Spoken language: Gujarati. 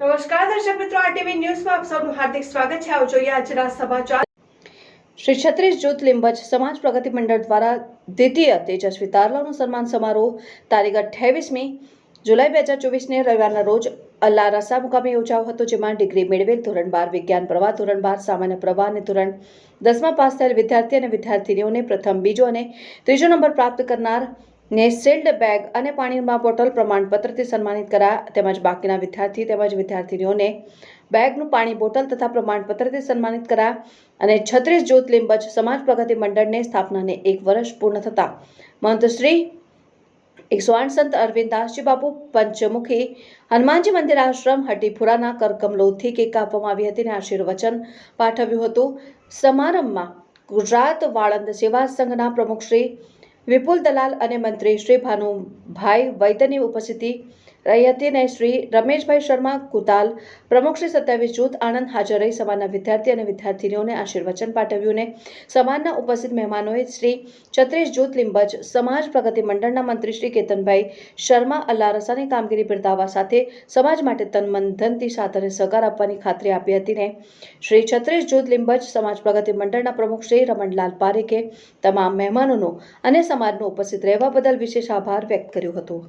નમસ્કાર દર્શક મિત્રો આરટીવી ન્યૂઝમાં આપ સૌનું હાર્દિક સ્વાગત છે. આવો જોઈએ આજના સમાચાર. શ્રી છત્રીસ જૂથ લીંબજ સમાજ પ્રગતિ મંડળ દ્વારા દ્વિતીય તેજસ્વી તારલાનું સન્માન સમારોહ તારીખ અઠ્યાવીસમી જુલાઈ બે હજાર ચોવીસને રવિવારના રોજ અલ્લા રસા મુકામે યોજાયો હતો, જેમાં ડિગ્રી મેળવેલ ધોરણ બાર વિજ્ઞાન પ્રવાહ, ધોરણ બાર સામાન્ય પ્રવાહ અને ધોરણ દસમાં પાસ થયેલ વિદ્યાર્થી અને વિદ્યાર્થીનીઓને પ્રથમ બીજો અને ત્રીજો નંબર પ્રાપ્ત કરનાર ને શિલ્ડ બેગ અને પાણીમાં બોટલ પ્રમાણપત્રથી સન્માનિત કરાયા તેમજ બાકીના વિદ્યાર્થી તેમજ વિદ્યાર્થીનીઓને બેગનું પાણી બોટલ તથા પ્રમાણપત્રથી સન્માનિત કરાયા અને છત્રીસ જૂથ સમાજ પ્રગતિ મંડળને સ્થાપનાને એક વર્ષ પૂર્ણ થતાં. મહંત શ્રી એકસો આઠ સંત અરવિંદ દાસજી બાપુ પંચમુખી હનુમાનજી મંદિર આશ્રમ હટીપુરાના કરકમલોથી કેક આપવામાં આવી હતી અને આશીર્વચન પાઠવ્યું હતું. સમારંભમાં ગુજરાત વાળંદ સેવા સંઘના પ્રમુખ શ્રી વિપુલ દલાલ અને મંત્રી શ્રી ભાનુભાઈ વૈદ્યની ઉપસ્થિતિ રહી હતી અને શ્રી રમેશભાઈ શર્મા કુતાલ, પ્રમુખ શ્રી સત્યાવીસ જૂથ આનંદ હાજર રહી. સમાજના વિદ્યાર્થી અને વિદ્યાર્થીનીઓને આશીર્વચન પાઠવ્યું અને સમાજના ઉપસ્થિત મહેમાનોએ શ્રી છત્રીસ જૂથ લીંબજ સમાજ પ્રગતિ મંડળના મંત્રી શ્રી કેતનભાઈ શર્મા, અલ્લારસાની કામગીરી બિરદાવવા સાથે સમાજ માટે તન મન ધનથી સાથ અને સહકાર આપવાની ખાતરી આપી હતી ને શ્રી છત્રીસ જૂથ લીંબજ સમાજ પ્રગતિ મંડળના પ્રમુખ શ્રી રમણલાલ પારેખે તમામ મહેમાનોનો અને સમાજનો ઉપસ્થિત રહેવા બદલ વિશેષ આભાર વ્યક્ત કર્યો. હતો